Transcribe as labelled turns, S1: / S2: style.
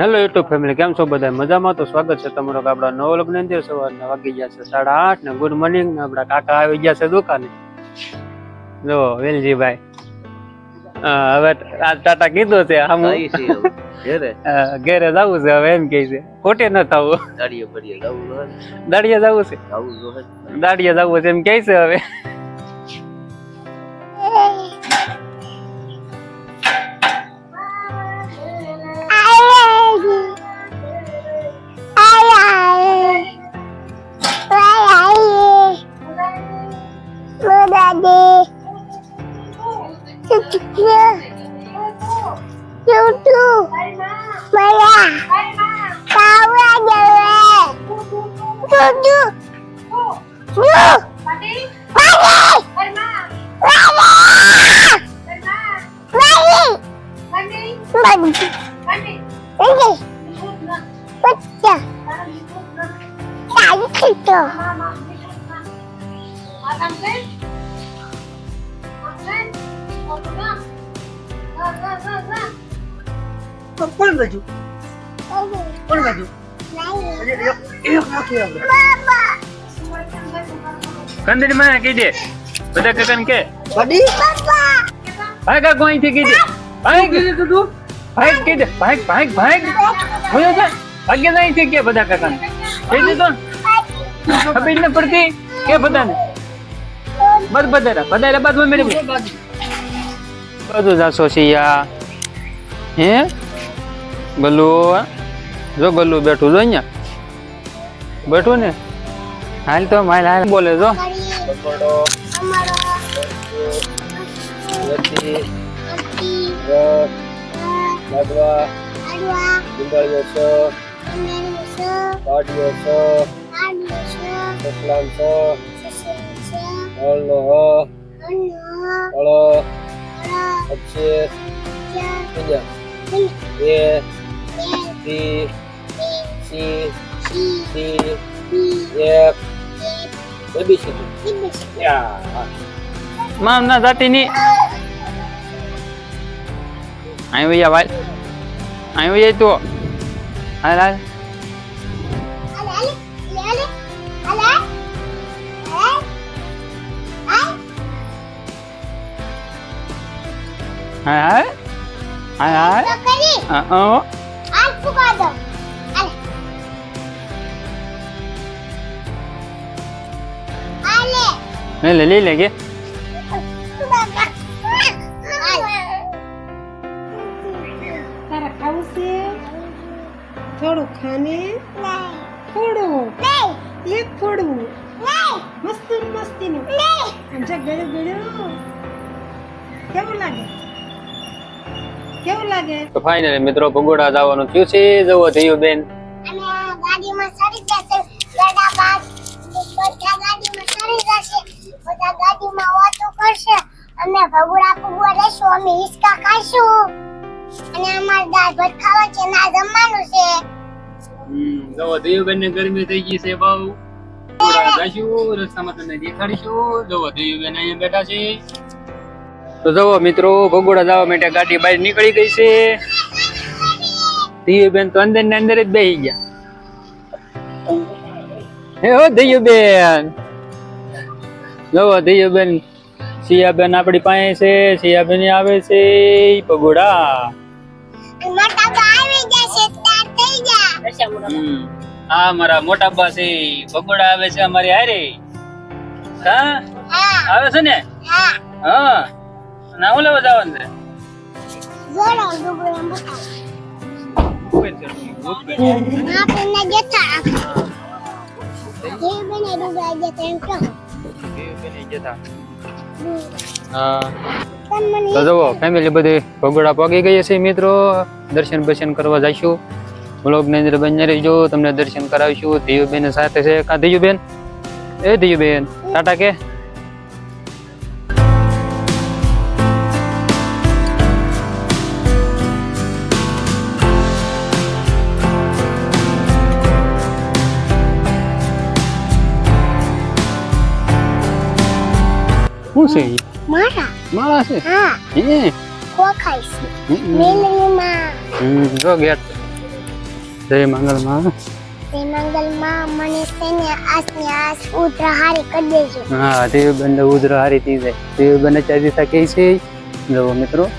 S1: Hello YouTube family કેમ છો બધા મજામાં? તો સ્વાગત છે તમારો કે આપણા નવો લગ્ન અંદર. સવારના વાગી ગયા છે સાડા આઠ ને ગુડ મોર્નિંગ. ને આપણા કાકા આવી ગયા છે દુકાને. જો વેલજીભાઈ. હવે ટાટા કીધો છે આમ.
S2: આઈ છે હવે. ઘેરે.
S1: અ, ઘેરે જવું છે હવે એમ કે છે. ખોટે ન થવું
S2: દાડીએ પડીએ જવું જોઈએ ને.
S1: દાડિયા જવું છે
S2: જવું જોઈએ ને.
S1: દાડિયા જવું છે એમ કે છે હવે
S3: કોણ બાજુ કોણ બાજુ
S1: કંદરી મને કહી દે. બધા કાકાને કે.
S3: બડી?
S1: ભાઈ કાકો અહીંથી કહી દે. ભાઈ કીધું તું ભાઈ કહી દે. ભાઈ ભાઈ ભાઈ. હોય છે. ભાગ્ય અહીંથી કે બધા કકન. કહી તો. ખબર ન પડતી કે બધાને. બસ બધારા બધારા બાદ મેરે બધું જાસો સિયા હે? ગલ્લુ જો ગલ્લુ બેઠું જો અહીંયા બેઠું ને હાલ તો માલ હાલ બોલે જો
S2: પકોડો si si si si yep lebih sini ya. Mam nak zat ini ayo ya wal ayo ya itu
S1: alal alal Hai hai. Hai hai. alal alal alal alal હાલ હાલ. હાલ. હાલ અ, અ. લે કે
S4: તારા ખાવું છે થોડું ખાને? થોડું. એક થોડું. મસ્તી મસ્તી નું આમ જા ગળ્યું ગળ્યું. કેવું લાગે? કેવું લાગે?
S1: તો ફાઇનલી મિત્રો ભગોડા જવાનું થયું છે. જવો થયું બેન.
S5: ગાડીમાં ચડી જશે. ગડા બાદ બધા ગાડીમાં ચડી જશે. બધા ગાડીમાં વાતો કરશે. અમે ભગુડા ભગુડા લેશું અમે હિસકા ખાઈશું. અને અમારે દાળ ભાત ખાવા છે ના જમવાનું છે.
S1: જવો થયું બેન ને ગરમી થઈ ગઈ છે બહુ. ભગોડા રસ્તામાં તમને દેખાડીશું. જવો થયું બેન અહીંયા બેઠા છે. તો જવો મિત્રો ભગોડા જવા માટે ગાડી બહાર નીકળી ગઈ છે. દિવ્ય બેન તો અંદર ને અંદર જ બેસી ગયા. હે હો દિયુ બેન જવો દિયુ બેન સિયા બેન આપણી પાસે છે સિયા બેન આવે છે પગોડા
S5: મોટા બા આવી જશે તાર થઈ જા
S1: હમ. આ મારા મોટા બા છે પગોડા આવે છે અમારી હારે. હા?
S5: હા.
S1: આવે છે ને?
S5: હા.
S1: હા. ના હું લેવા જવાનું છે? તો જુઓ ફેમિલી બધી ભગોડા પગી ગઈ છે મિત્રો. દર્શન બર્શન કરવા જઈશું. બ્લોગની અંદર બની રહીજો. તમને દર્શન કરાવીશું. ધીયુબેન સાથે છે. કા ધીયુબેન? એ ધીયુબેન. ટાટા કે? શું છે ઈ?
S5: મારા?
S1: માળા છે?
S5: હા.
S1: હે?
S5: ખોખાય છે.
S1: હમ, જો ગેટ જય મંગલમાં.
S5: જય મંગલમાં. મને તેને ને આસની આસ ઉધર હારી કરી દેજો.
S1: હા તે બંને ઉધર હારી થઈ જાય. તે બંને ચાજી શકે છે. જો મિત્રો